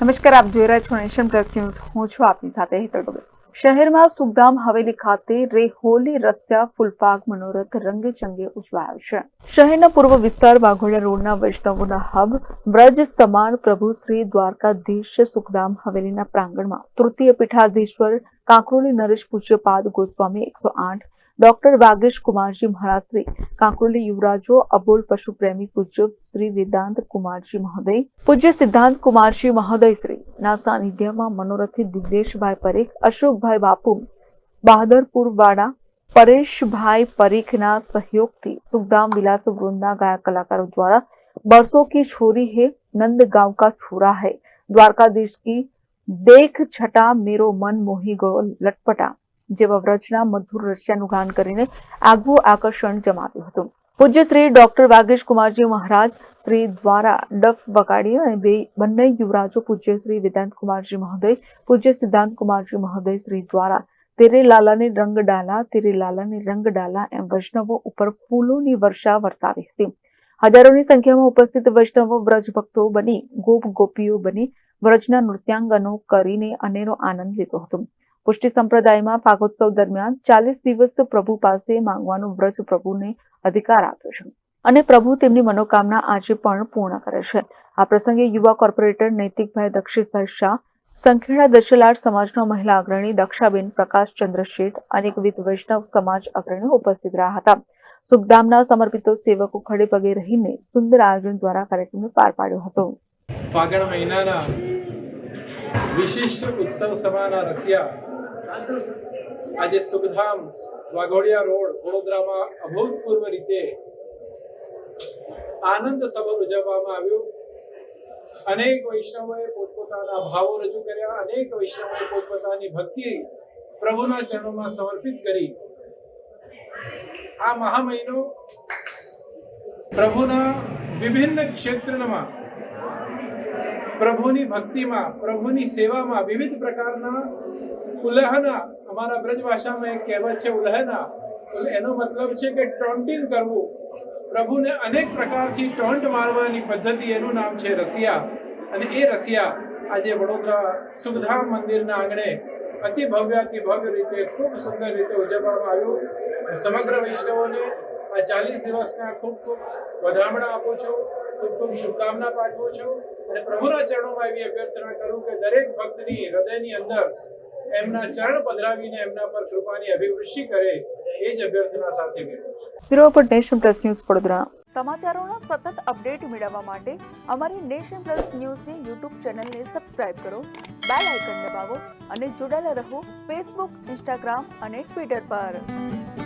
નમસ્કાર, આપ જોઈ રહ્યા છો નેશન પ્રેસ ન્યૂઝ. હું છું આપની સાથે હેતલ ભગત શહેરમાં સુખધામ હવેલી ખાતે રેહોલી રસ્તા ફૂલપાક મનોરથ રંગે ચંગે ઉજવાયો છે. શહેરના પૂર્વ વિસ્તાર વાઘોડિયા રોડના વૈષ્ણવોના હબ બ્રજ સમાન પ્રભુ શ્રી દ્વારકાધીશ સુખધામ હવેલીના પ્રાંગણમાં તૃતીય પીઠાધીશ્વર કાંકરોલી નરેશ પૂજ્યપાદ ગોસ્વામી એકસો આઠ डॉक्टर बागेश कुमार जी महाराज श्री कांकुली युवराजो, अबुल पशु प्रेमी पूज्य श्री वेदांत कुमार जी महोदय पूज्य सिद्धांत कुमार जी महोदय श्री ना सानिध्य मनोरथी दिग्नेश भाई परेख, अशोक भाई बापू, बहादुरपुर वाड़ा, परेश भाई परिख ना सहयोग थी सुखदाम विलास वृंदा गायक कलाकारों द्वारा बरसों की छोरी है, नंद गाँव का छोरा है, द्वारकाधीश की देख छटा मेरो मन मोही गो लटपटा। જેવા વ્રજના મધુર રસ્યાનું ગાન કરીને આગવું આકર્ષણ જમાવ્યું હતું. પૂજ્ય શ્રી ડોક્ટર વાગેશ કુમારજી મહારાજ, શ્રી દ્વારા ડફ વગાડી અને બે, બંને યુવરાજો પૂજ્ય શ્રી વેદાંત કુમારજી મહોદય, પૂજ્ય સિદ્ધાંત કુમારજી મહોદય, શ્રી દ્વારા તેરે લાલાને રંગ ડાલા તેરે લાલાને રંગ ડાલા એમ વૈષ્ણવો ઉપર ફૂલોની વર્ષા વરસાવી હતી. હજારોની સંખ્યામાં ઉપસ્થિત વૈષ્ણવો વ્રજ ભક્તો બની, ગોપ ગોપીઓ બની વ્રજના નૃત્યાંગનો કરીને અનેરો આનંદ લીધો હતો. પુષ્ટિ સંપ્રદાયમાં પાકોત્સવ દરમિયાન ચાલીસ દિવસ પ્રભુ પાસે માંગવાનો વ્રજ પ્રભુને અધિકાર આપ્યો છે. અને પ્રભુ તેમની મનોકામના આજે પણ પૂર્ણ કરે છે. આ પ્રસંગે યુવા કોર્પોરેટર નૈતિકભાઈ દક્ષિશભાઈ શાહ, સંખેડા દશલાટ સમાજના મહિલા અગ્રણી દક્ષાબેન પ્રકાશચંદ્ર શેઠ અનેકવિધ વૈષ્ણવ સમાજ અગ્રણીઓ ઉપસ્થિત રહ્યા હતા. સુખધામના સમર્પિતો સેવકો ખડે પગે રહીને સુંદર આયોજન દ્વારા કાર્યક્રમને પાર પાડ્યો હતો. ફાગણ મહિનાના વિશિષ્ટ ઉત્સવ સમાના રસિયા આજે સુખધામ વાઘોડિયા રોડ વડોદરામાં અભૂતપૂર્વ રીતે આનંદ સભર ઉજવવામાં આવ્યું. અનેક વૈષ્ણવોએ પોતપોતાના ભાવો રજૂ કર્યા. અનેક વૈષ્ણવોએ પોતપોતાની ભક્તિ પ્રભુના ચરણોમાં સમર્પિત કરી. આ મહા મહિનો પ્રભુના વિભિન્ન ક્ષેત્રમાં, પ્રભુની ભક્તિમાં, પ્રભુની સેવામાં વિવિધ પ્રકારના ઉલ્લહના અમારા બ્રજ ભાષામાં એક કહેવત છે ઉલહના એનો મતલબ છે કે ટોન્ટિંગ કરવું. પ્રભુને અનેક પ્રકારથી ટોન્ટ મારવાની પદ્ધતિ એનું નામ છે રસિયા. અને એ રસિયા આજે વડોદરા સુખધામ મંદિરના આંગણે અતિ ભવ્યાતિ ભવ્ય રીતે, ખૂબ સુંદર રીતે ઉજવવામાં આવ્યું. સમગ્ર વૈષ્ણવોને આ ચાલીસ દિવસના ખૂબ ખૂબ વધામણા આપું છું, ખૂબ ખૂબ શુભકામના પાઠવું છું. અને પ્રભુના ચરણોમાં એવી અભ્યર્થના કરું કે દરેક ભક્તની હૃદયની અંદર એમના ચરણ પધરાવીને એમના પર કૃપાની અભિવૃષ્ટિ કરે એ જ અભ્યર્થના સાથે. બ્યુરો પર નેશન પ્લસ ન્યૂઝ વડોદરા સમાચારોના સતત અપડેટ મેળવવા માટે અમારી નેશન પ્લસ ન્યૂઝની યુટ્યુબ ચેનલને સબસ્ક્રાઇબ કરો, બેલ આઇકન દબાવો અને જોડાયેલા રહો ફેસબુક, ઇન્સ્ટાગ્રામ અને ટ્વિટર પર